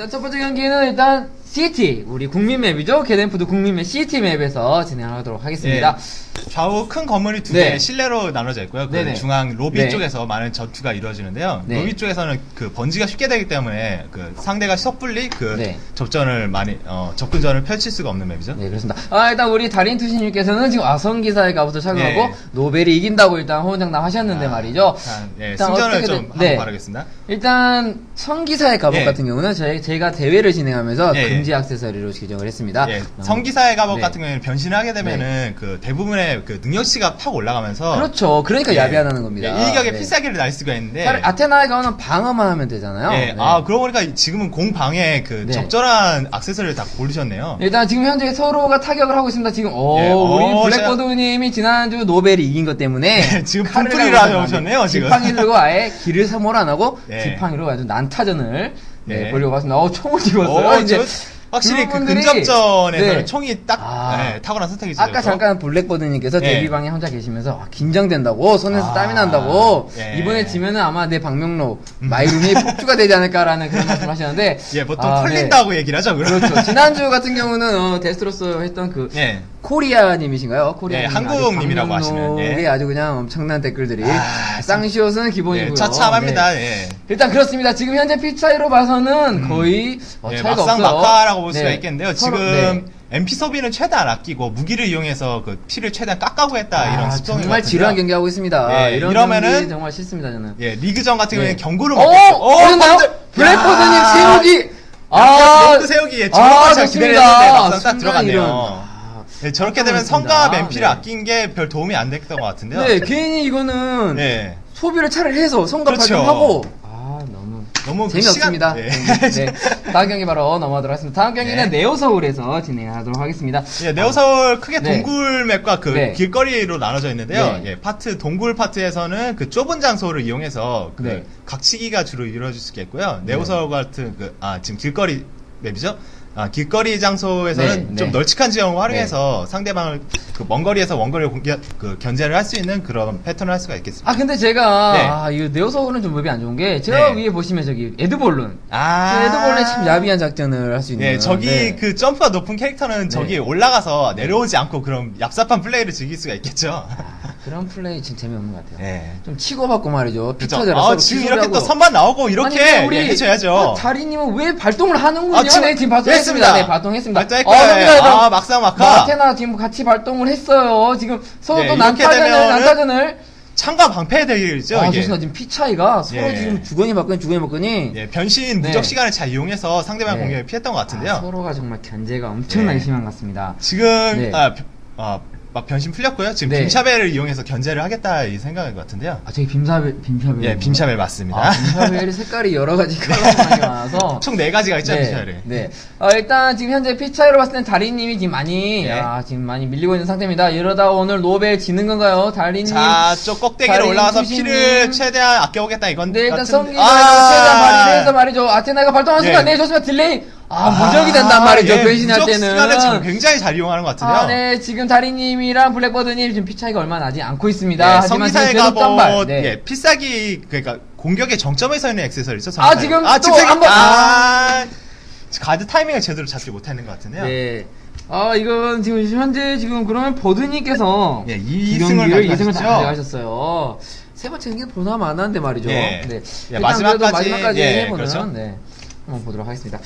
아, 일단 첫 번째 경기는 일단 CT 우리 국민 맵이죠. 게덴푸드 국민 맵 CT 맵에서 진행하도록 하겠습니다. 좌우 큰 건물이 두 네. 개 실내로 나눠져 있고요. 그 네네. 중앙 로비 네. 쪽에서 많은 전투가 이루어지는데요. 네. 로비 쪽에서는 그 번지가 쉽게 되기 때문에 그 상대가 섣불리 그 네. 접전을 많이 어, 접근전을 펼칠 수가 없는 맵이죠. 네, 그렇습니다. 아, 일단 우리 달인 투신님께서는 지금 아성 기사의 갑옷을 착용하고 예. 노벨이 이긴다고 일단 호언장담 하셨는데 말이죠. 자, 예, 일단 승전을 좀 한번 네. 바라겠습니다. 일단 성기사의 갑옷 예. 같은 경우는 저희, 제가 대회를 진행하면서 예, 예. 금지 액세서리로 지정을 했습니다. 예, 어, 성기사의 갑옷 네. 같은 경우에는 변신을 하게 되면은 그 대부분의 그 능력치가 팍 올라가면서 그렇죠. 그러니까 예, 야비하다는 겁니다. 예, 일격에 네. 필살기를 날 수가 있는데 차라리 아테나의 가오는 방어만 하면 되잖아요. 예, 네. 아 그러고 보니까 지금은 공방에 그 네. 적절한 액세서리를 다 고르셨네요. 일단 지금 현재 서로가 타격을 하고 있습니다. 지금 오, 예, 우리 어, 블랙버드님이 지난주 노벨이 이긴 것 때문에 네, 지금 가지고 하셨네요, 지금. 지팡이 들고 아예 길을 사모를 안 하고 네. 지팡이로 아주 난타전을 네, 네. 보려고 왔습니다. 어, 총을 집었어요. 어, 이제 저- 확실히 그 근접전에서는 네. 총이 딱 아. 네, 탁월한 선택이죠. 아까 잠깐 블랙버드님께서 네. 데뷔방에 혼자 계시면서 아, 긴장된다고 손에서 아, 땀이 난다고 예. 이번에 지면은 아마 내 방명록 마이룸이 폭주가 되지 않을까라는 그런 말씀하시는데 예, 보통 아, 네. 털린다고 얘기를 하죠. 그럼. 그렇죠. 지난주 같은 경우는 어, 데스트로스 했던 그 예. 코리아님이신가요? 코리아 예, 한국님이라고 하시는, 예. 예. 아주 그냥 엄청난 댓글들이 아, 쌍시옷은 기본이고요. 예, 차참합니다. 네. 예. 일단 그렇습니다. 지금 현재 피 차이로 봐서는 거의 어, 예, 차이가 막상 없어요. 막하라고 볼 수가 네. 있겠는데요. 서로- 지금 네. MP 소비는 최대한 아끼고 무기를 이용해서 그 피를 최대한 깎아고 했다 이런 아, 습성이 정말 지루한 경기 하고 있습니다. 예, 이런 이러면은- 경기 정말 싫습니다 저는. 예, 리그전 같은 경우에는 네. 경고를 어, 먹겠죠. 보셨나요? 야, 세우기. 아, 그 세우기 예, 아, 저런 잘 기대를 했는데 좋습니다. 막상 딱 순간 들어갔네요. 이런. 아, 예, 저렇게 되면 성과. 맨피를 네. 아낀 게 별 도움이 안 됐던 것 같은데요. 네, 괜히 이거는 예. 소비를 차라리 해서 성과 그렇죠. 발동하고 아 너무 너무 그 재미없습니다. 시간- 네. 네. 다음 경기 바로 넘어가도록 하겠습니다. 다음 경기는 네. 네오 서울에서 진행하도록 하겠습니다. 예, 네오서울 크게 네. 동굴 맵과 그 네. 길거리로 나눠져 있는데요. 네. 예, 파트 동굴 파트에서는 그 좁은 장소를 이용해서 그 네. 각치기가 주로 이루어질 수 있겠고요. 네오서울 같은 그 아 지금 길거리 맵이죠. 아, 길거리 장소에서는 네, 좀 네. 널찍한 지형을 활용해서 상대방을 그 먼 거리에서 원거리를 그 견제를 할 수 있는 그런 패턴을 할 수가 있겠습니다. 아 근데 제가 네. 아, 이거 네오서울은 좀 맵이 안 좋은 게 제가 네. 위에 보시면 저기 에드볼룬 아, 저 에드볼룬이 참 야비한 작전을 할 수 있는 예, 저기 네. 그 점프가 높은 캐릭터는 저기 올라가서 내려오지 않고 그런 얍삽한 플레이를 즐길 수가 있겠죠. 아, 그런 플레이 진짜 재미없는 것 같아요. 예. 좀 치고받고 말이죠. 피터제라 아, 지금 이렇게 하고. 또 선반 나오고 이렇게 아니, 근데 예, 해줘야죠. 아, 다리님은 왜 발동을 하는군요. 아, 지금 네, 지금 발동했습니다. 했습니다. 네, 발동했습니다. 발동했고요. 어, 일단. 아, 막상 막하. 마테나 지금 같이 발동을 했어요. 지금 서로 네, 또 난타전을, 난타전을. 창과 방패 대결이죠. 아, 이게. 지금 피 차이가 서로 예. 지금 주거니 받거니 주거니 받거니. 예, 변신 무적 네. 시간을 잘 이용해서 상대방 네. 공격을 피했던 것 같은데요. 아, 서로가 정말 견제가 엄청나게 네. 심한 것 같습니다. 지금 네. 아, 벼- 아, 막 변신 풀렸고요. 지금 네. 빔샤벨을 이용해서 견제를 하겠다 이 생각인 것 같은데요. 아, 저기 빔사벨, 빔사벨. 예, 빔샤벨 맞습니다. 아, 빔사벨이 색깔이 여러 가지 컬러풀하게 많아서. 총 네 가지가 있죠, 빔샤벨이. 네. 어, 일단 지금 현재 피 차이로 봤을 땐 다리님이 지금 많이 네. 아, 지금 많이 밀리고 있는 상태입니다. 이러다 오늘 노벨 지는 건가요? 다리님. 자, 저 꼭대기로 다른 올라가서 투신님. 피를 최대한 아껴오겠다 이건 네, 일단 성기가 아! 최대한 발휘해서 말이죠. 아테나가 발동한 예. 순간 네, 좋습니다. 딜레이. 아, 무적이 된단 말이죠. 예, 변신할 무적 때는. 시간을 참 굉장히 잘 이용하는 것 같은데요. 아, 네. 지금 다리님이랑 블랙버드님 지금 피 차이가 얼마 나지 않고 있습니다. 네, 하지만 지금 점발. 갑옷, 네. 예, 필살기, 그러니까 공격의 정점에 서 있는 액세서리죠. 아, 지금 또 지금 한 번- 아, 가드 타이밍을 제대로 잡지 못하는 것 같은데요. 네. 아, 이건 지금 현재 지금 그러면 버드님께서 예, 이 2승을 경기를 2승을 다 가져가셨죠? 가져가셨어요. 세 번째 경기는 보나 마나인데 말이죠. 예. 네. 예, 마지막까지, 마지막까지 예, 해보는 그렇죠. 네. 한번 보도록 하겠습니다.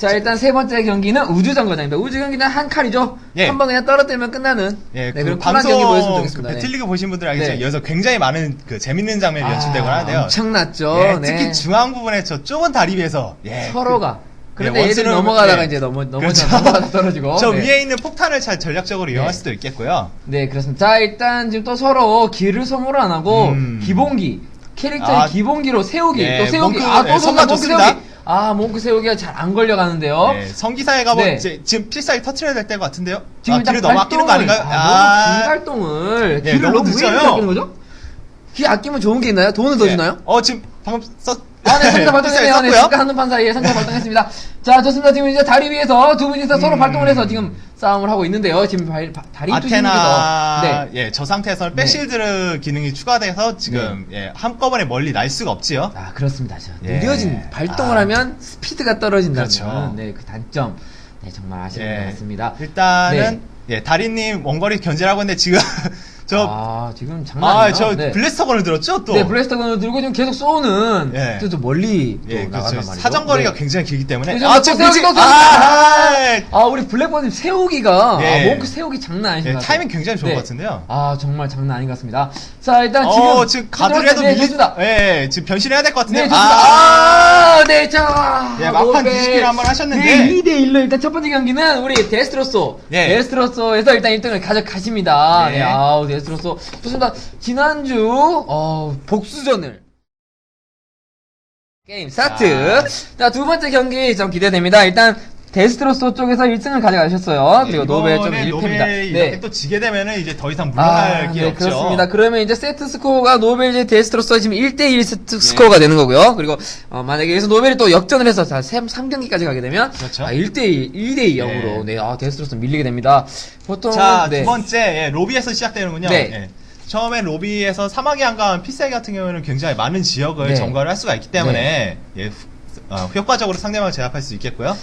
자, 일단 세 번째 경기는 우주 정거장입니다. 우주 경기는 한 칼이죠. 예. 한 번 그냥 떨어뜨리면 끝나는. 예, 네, 그 쿨한 방송 경기 그 좋겠습니다. 네. 배틀리그 보신 분들 알겠지만 네. 여기서 굉장히 많은 그 재밌는 장면이 연출되곤 하는데요. 아, 엄청났죠. 예, 네. 특히 중앙 부분에 저 좁은 다리 위에서 예, 서로가. 그- 그런데 예, 애들이 원수는- 넘어가다가 예. 이제 넘어, 넘어, 그렇죠. 넘어가다 떨어지고. 저 네. 위에 있는 폭탄을 잘 전략적으로 이용할 네. 수도 있겠고요. 네, 그렇습니다. 자, 일단 지금 또 서로 길을 소모를 안 하고 음. 기본기 캐릭터의 아, 기본기로 세우기 예, 또 세우기 몽크, 아또 예, 선만 몽크 좋습니다. 아 몽크 세우기가 잘 안 걸려가는데요. 네, 성기사에 가면 네. 이제 지금 필살기 터트려야 될 때것 같은데요. 지금 아, 길을 너무 아끼는 거 아닌가요? 아, 너무 긴 발동을 예, 길을 너무 너무 왜 늦어요. 아끼는 거죠? 길 아끼면 좋은 게 있나요? 돈을 더 예. 주나요? 어 지금 방금 써 아, 네, 성자 발동했네요. 네, 썼고요. 잠깐 한눈판 사이에 성자 발동했습니다. 자, 좋습니다. 지금 이제 다리 위에서 두 분이서 서로 발동을 해서 지금 싸움을 하고 있는데요. 지금 발, 바- 다리 아테나 네. 예, 저 상태에서는 네. 백실드 기능이 추가돼서 지금 예, 한꺼번에 멀리 날 수가 없지요. 아, 그렇습니다. 저 예. 느려진 발동을 아. 하면 스피드가 떨어진다는 그렇죠. 네, 그 단점. 네, 정말 아쉬운 것 예. 같습니다. 일단은 예, 다리님 원거리 견제라고 했는데 지금 저 아, 지금 장난 아, 아니에요. 저 네. 블래스터 건을 들었죠, 또. 네, 블래스터 건을 들고 지금 계속 쏘는 예. 또, 또 멀리 또 예, 나간단 그렇죠. 말이죠. 사정거리가 네. 굉장히 길기 때문에. 아, 또 지금 세우기, 또 세우기. 아, 아, 우리 블랙버드 세우기가 예. 아, 몽크 세우기 장난 아니신 예, 것 같아요. 타이밍 굉장히 좋은 것 같은데요. 아, 정말 장난 아닌 것 같습니다. 자, 일단 지금 어, 지금 가드레도 네, 밀리, 좋습니다. 예, 지금 변신해야 될 것 같은데. 네, 좋습니다. 아, 네, 자. 예, 막판. 뒤집기를 한번 하셨는데. 네, 2대 1로 일단 첫 번째 경기는 우리 데스트로소. 예. 데스트로소에서 일단 1등을 가져가십니다. 네. 네, 아우, 데 스트로소. 좋습니다. 지난주, 어, 복수전을. 게임 스타트. 자, 두 번째 경기 좀 기대됩니다. 일단, 데스트로소 쪽에서 1승을 가져가셨어요. 그리고 노벨 쪽 이번에 1패입니다. 노벨이 이렇게 또 지게 되면은 이제 더 이상 물러날 아, 게 네, 없죠. 그렇습니다. 그러면 이제 세트 스코어가 노벨 대 데스트로스가 지금 1대1 세트 스코어가 되는 거고요. 그리고 어, 만약에 여기서 노벨이 또 역전을 해서 자, 3, 3경기까지 가게 되면 그렇죠. 아, 1대1, 2대2 0으로 네, 아, 데스트로스 밀리게 됩니다. 보통 자, 네. 두 번째, 예, 로비에서 시작되는군요. 네. 예. 처음에 로비에서 사막의 한가한 피세기 같은 경우에는 굉장히 많은 지역을 네. 점거를 할 수가 있기 때문에 예, 후- 어, 효과적으로 상대방을 제압할 수 있겠고요.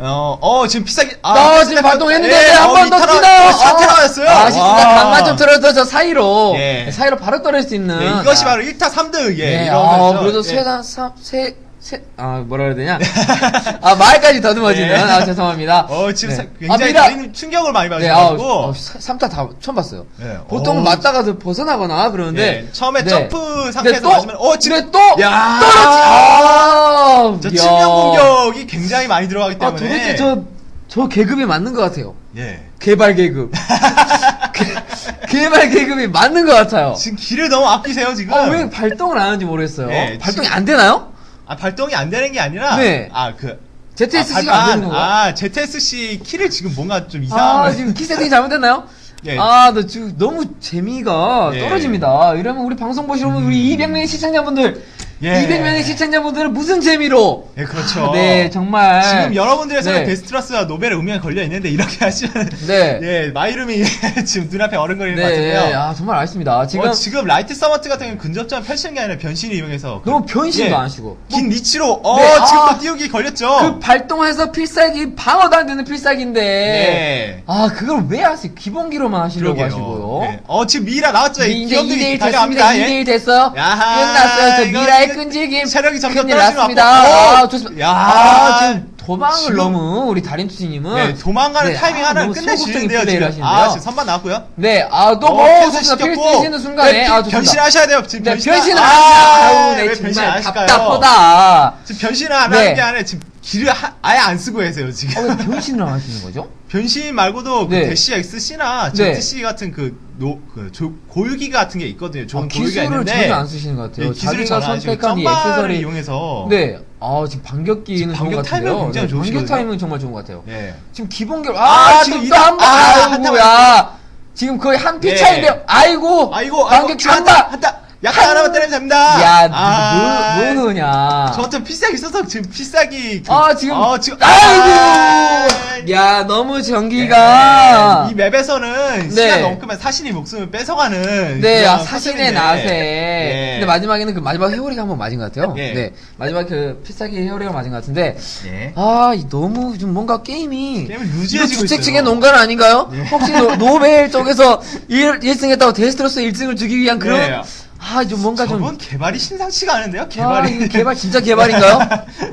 어, 어, 지금 피세기 아, 어, 지금 발동했는데 예, 한 어, 번더 이탈하- 치나요? 어, 사태나였어요. 아쉽습니다. 강만 좀 틀어서 저 사이로 예. 사이로 바로 떨어질 수 있는 네, 이것이 아, 바로 1타 3등. 예, 네, 이런 아, 거죠. 그래도 예. 세다 세, 세, 아, 뭐라 해야 되냐? 아, 말까지 더듬어지는, 네. 아, 죄송합니다. 어, 지금 네. 사- 굉장히 아, 미라! 충격을 많이 네, 아, 받으셔가지고. 어, 3타 다 처음 봤어요. 네, 보통 어. 맞다가 벗어나거나 그러는데. 예, 처음에 네. 점프 상태에서 또, 맞으면, 어, 지금 근데 또! 야. 떨어지, 아! 저. 측면 공격이 굉장히 많이 들어가기 아, 때문에. 도대체 저, 저 계급이 맞는 것 같아요. 예. 개발 계급. 개- 개발 계급이 맞는 것 같아요. 지금 길을 너무 아끼세요, 지금. 아, 왜 발동을 안 하는지 모르겠어요. 네, 발동이 지금- 안 되나요? 아, 발동이 안 되는 게 아니라. 네. 아, 그. ZSC가 아, 안 되는 건가요? 아, ZSC 키를 지금 뭔가 좀 아, 이상한. 지금 키 세팅이 잘못됐나요? 예. 아, 나 지금 너무 재미가 예. 떨어집니다. 이러면 우리 방송 보시는 분, 우리 200명의 시청자분들, 예. 200명의 시청자분들은 무슨 재미로? 예, 그렇죠. 아, 네, 정말. 지금 여러분들의 손에 네. 데스트라스와 노벨의 운명이 걸려 있는데 이렇게 하시면 네. 예 마이름이 지금 눈앞에 어른거리는 것 네, 같은데요. 아, 정말 알겠습니다. 지금 어, 지금 라이트 서머트 같은 경우는 근접전 펼치는 게 아니라 변신을 이용해서 너무 변신도 예. 안 하시고. 긴 리치로 어 네, 지금 아. 또 띄우기 걸렸죠. 그 발동해서 필살기, 방어도 안 되는 필살기인데. 네. 아, 그걸 왜 하세요? 기본기로만 하시려고 그러게요. 하시고요. 네. 어 지금 미라 나왔죠. 이- 이제 귀염둥이 2대1 달려갑니다. 됐습니다. 예. 2대1 됐어요. 야하, 끝났어요. 저 이거 미라의 끈질김. 체력이 점점 큰일 떨어지는 났습니다. 것 같고. 아, 좋습니다. 야. 아, 지금 도망을 지금- 너무 우리 달인투지님은. 네, 도망가는 네, 타이밍 아, 하나를 너무 끝내시는데요. 플레이를 지금. 하시는데요. 아 지금 선반 나왔고요. 네, 아, 또 어, 뭐, 좋습니다. 시켰고. 필수시는 순간에. 네, 아, 좋습니다. 변신하셔야 돼요. 지금 네, 변신. 변신을 아, 안 아우, 네, 왜 변신 안 정말 하실까요? 답답하다. 지금 변신을 안 네. 하는 게 아니라 지금 길을 하- 아예 안 쓰고 계세요 지금. 어, 왜 변신을 안 하시는 거죠? 변신 말고도 그 네. 대시 XC나 네. ZC 같은 그, 노, 그 조- 고유기 같은 게 있거든요. 좋은 아, 고유기가 기술을 있는데 전혀 안 쓰시는 것 같아요. 네, 기술을 자기가 전혀 안 쓰시고 선택한 이 점바를 액세서리. 이용해서 네, 아, 지금 반격기는 지금 좋은 반격. 타이밍은 굉장히 네, 반격 좋으시거든요. 타이밍은 정말 좋은 것 같아요. 예. 지금 기본결 아, 아, 지금 지금 이다- 또한 번, 아, 아이고, 한타 야. 지금 거의 한피 예. 차인데요. 아이고, 아이고 반격 아이고 한다. 한다 한다 약간 하나만 때리면 됩니다. 야, 아, 뭐, 뭐 그냐. 저 같은 필살기 있어서 지금 필살기 그- 아, 지금. 어, 지금 아이고! 야, 너무 전기가. 네, 이 맵에서는 네. 시간 크면 사신이 목숨을 뺏어가는 네, 그런 아, 사신의. 낫에. 예. 근데 마지막에는 그 마지막 회오리가 한 번 맞은 것 같아요. 예. 네. 마지막 그 필살기 회오리가 맞은 것 같은데. 예. 아, 이 너무 좀 뭔가 게임이. 이거 루즈해지고 주책측의 있어요. 농간 아닌가요? 예. 혹시 노, 벨 쪽에서 1, 1승 했다고 데스트로스 1승을 주기 위한 그런. 네. 아, 좀 뭔가 좀. 저분 개발이 심상치가 않은데요? 아, 개발이. 이거 개발, 진짜 개발인가요?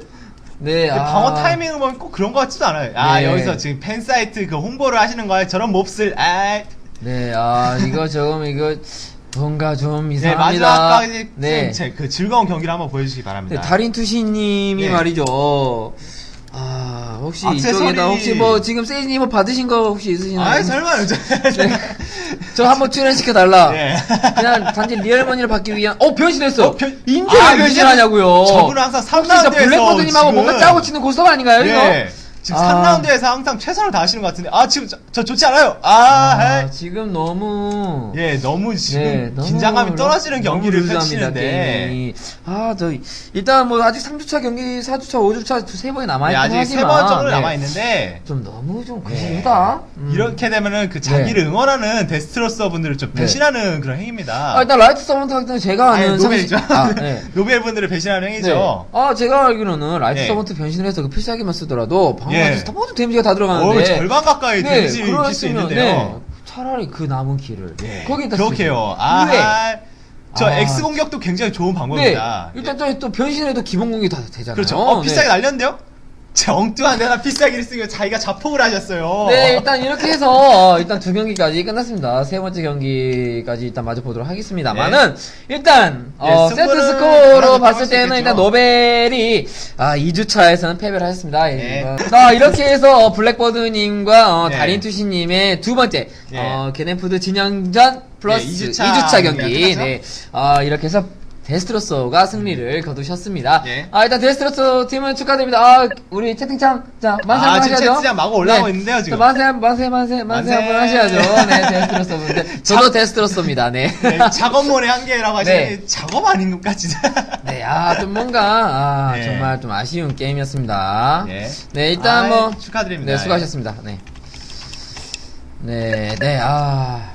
네, 아. 방어 타이밍을 보면 꼭 그런 것 같지도 않아요. 아, 네. 여기서 지금 팬 사이트 그 홍보를 하시는 거예요. 저런 몹쓸, 아, 네, 아, 이거 조금, 이거, 뭔가 좀 네, 이상합니다. 마지막까지 네. 제, 그 즐거운 경기를 한번 보여주시기 바랍니다. 네, 달인 투시님이 네. 말이죠. 아, 혹시 액세서리. 이쪽에다 혹시 뭐 지금 세이님 뭐 받으신 거 혹시 있으시나요? 아이, 설마요. 저, 저 한번 출연시켜 달라. 네. 그냥 단지 리얼머니를 받기 위한. 어 변신했어. 어, 변- 인제 아, 왜 변신하냐고요. 저분은 항상 혹시 저 3라운드에서 블랙버드님하고 뭔가 짜고 치는 고스톱 아닌가요 이거? 네. 지금 아. 3라운드에서 항상 최선을 다하시는 것 같은데 아 지금 저, 저 좋지 않아요. 아, 아. 지금 너무 예 너무 지금 네, 너무 긴장감이 떨어지는 너무 경기를 루즈합니다, 펼치는데 게임이. 아, 저 일단 뭐 아직 3주차 경기, 4주차, 5주차 두세 번이 남아 네, 있긴 아직 세 하지만 번 정도 네. 남아 있는데 좀 너무 좀 네. 그러다. 음. 이렇게 되면은 그 자기를 응원하는 데스트로서 분들을 좀 네. 배신하는 그런 행위입니다. 아, 일단 라이트 서먼트 같은 경우 제가 아는 노벨이죠. 아, 네. 노벨 분들을 배신하는 행위죠. 네. 아, 제가 알기로는 라이트 네. 서먼트 변신을 해서 그 필살기만 쓰더라도 방어까지 예. 다 모두 데미지가 다 어, 들어가는데. 절반 가까이 네, 데미지를 입힐 수 그랬으면, 있는데요. 네, 차라리 그 남은 길을 예, 거기다 그렇게요. 아, 왜? 저 아. X 공격도 굉장히 좋은 네, 방법입니다. 일단 또, 또 변신해도 기본 공격이 다 되잖아요. 그렇죠. 어, 네. 비싸게 날렸는데요? 제 엉뚱한 데다 비싸기를 쓰면 자기가 자폭을 하셨어요. 네, 일단 이렇게 해서 어, 일단 두 경기까지 끝났습니다. 세 번째 경기까지 일단 마저 보도록 하겠습니다만은 일단 어, 예, 세트 승부는 스코어로 봤을 할수 때는 있겠죠. 일단 노벨이 아 2주차에서는 패배를 하셨습니다. 예, 네. 자 이렇게 해서 어, 블랙버드님과 어, 네. 다린투시님의 두 번째 네. 어, 게넨푸드 진영전 플러스 네, 2주차, 2주차 경기 경기가 네, 어, 이렇게 해서 데스트로서가 승리를 거두셨습니다. 네. 아 일단 데스트로서 팀은 축하드립니다. 아 우리 채팅창 자 만세 아, 한번 지금 하셔야죠. 채팅창 마구 올라오고 네. 있는데요, 지금. 자, 만세 한- 만세 만세 만세 만세. 한번 하셔야죠. 네 데스트로서 분들. 저도 데스트로서입니다. 네. 네, 작업물의 한계라고 하시는 네. 작업 아닌가 진짜. 네, 아, 좀 뭔가, 아, 네. 정말 좀 아쉬운 게임이었습니다. 네. 네, 일단 아이, 뭐. 축하드립니다. 네, 수고하셨습니다. 네. 네, 네, 아.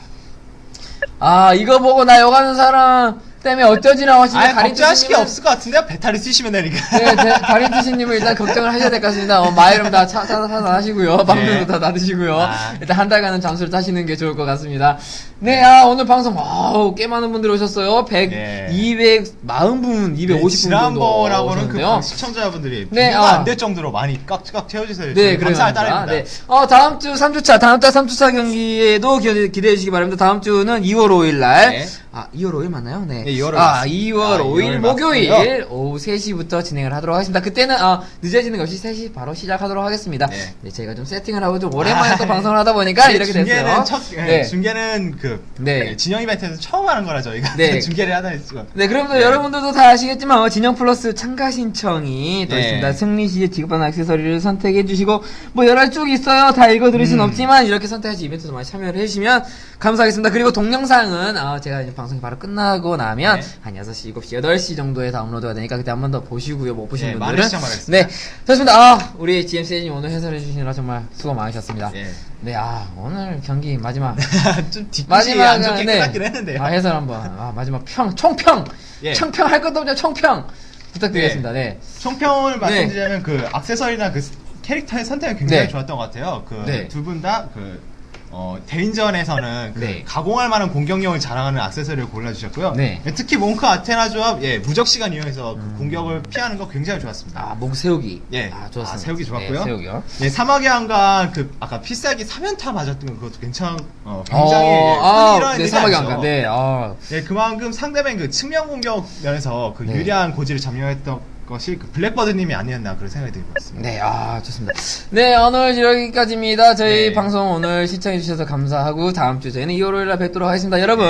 아, 이거 보고 나 욕하는 사람 때문에 어쩌지라고 하시는 아, 다린 걱정하실 게 없을 것 같은데요. 배탈이 쓰시면 되니까. 네, 네, 다린 투시님은 일단 걱정을 하셔야 될 것 같습니다. 어, 마이름 다 차, 차단하시고요. 방송도 다 닫으시고요. 네. 아. 일단 한 달간은 잠수를 타시는 게 좋을 것 같습니다. 네, 아, 오늘 방송, 와우, 꽤 많은 분들이 오셨어요. 100, 네. 240분, 250분 정도. 지난번하고는 그. 시청자분들이 네, 아. 안될 정도로 많이 깍깍 채워주세요. 네, 감사할. 따름입니다. 네. 어, 다음 주 3주차, 다음 달 3주차 경기에도 기대, 기대해 주시기 바랍니다. 다음 주는 2월 5일 날. 네. 아, 2월 5일 맞나요? 네. 네, 2월 5일 아, 맞습니다. 2월 아, 5일 2월 목요일 맞고요. 오후 3시부터 진행을 하도록 하겠습니다. 그때는, 아, 늦어지는 것 없이 3시 바로 시작하도록 하겠습니다. 네. 네. 제가 좀 세팅을 하고 좀 오랜만에 아, 또 방송을 하다 보니까 네, 이렇게 중계는 됐어요. 첫, 네. 네. 중계는 그 네. 네, 진영 이벤트에서 처음 하는 거라 저희가 네. 중계를 하다 했죠. 네, 그럼 또 네. 여러분들도 다 아시겠지만, 어, 진영 플러스 참가 신청이 또 네. 있습니다. 승리 시에 지급받는 액세서리를 선택해 주시고, 뭐 여러 쭉 있어요. 다 읽어 드릴 순 음. 없지만, 이렇게 선택하시 이벤트도 많이 참여를 해 주시면 감사하겠습니다. 그리고 동영상은, 어, 제가 이제 방송이 바로 끝나고 나면, 네. 한 6시, 7시, 8시 정도에 다운로드가 되니까 그때 한 번 더 보시고요. 못 보신 네, 많은 분들은. 네, 좋습니다. 아, 우리 GMC님 오늘 해설해 주시느라 정말 수고 많으셨습니다. 예. 네, 아, 오늘 경기 마지막. 좀 마지막 안 좋게 끝났긴 했는데요. 아, 해설 한번. 아, 마지막 평, 총평. 예. 청평 할 것도 없죠. 총평. 부탁드리겠습니다. 네. 총평을 말씀드리자면 그 액세서리나 그 캐릭터의 선택은 굉장히 네. 좋았던 것 같아요. 그 네. 두분 다그 어, 대인전에서는 그 네. 가공할 만한 공격력을 자랑하는 액세서리를 골라주셨고요. 네. 특히 몽크 아테나 조합 예, 무적 시간 이용해서 그 공격을 피하는 거 굉장히 좋았습니다. 아, 목 세우기. 예. 아, 좋았습니다. 아, 세우기 좋았고요. 네, 세우기요. 예, 사막의 한가 그 아까 필살기 3연타 맞았던 거 그것도 괜찮 어, 굉장히 어, 예, 아, 일어나는 네, 사막의. 안가. 네, 아. 예, 그만큼 상대방 그 측면 공격 면에서 그 네. 유리한 고지를 점령했던 것이 그 블랙버드님이 아니었나 그런 생각이 들고 있습니다. 네, 아, 좋습니다. 네, 오늘 여기까지입니다. 저희 네. 방송 오늘 시청해주셔서 감사하고, 다음 주 저희는 2월 5일날 뵙도록 하겠습니다. 여러분,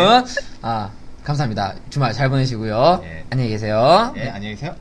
아, 감사합니다. 주말 잘 보내시고요. 네. 안녕히 계세요. 예, 안녕히 계세요.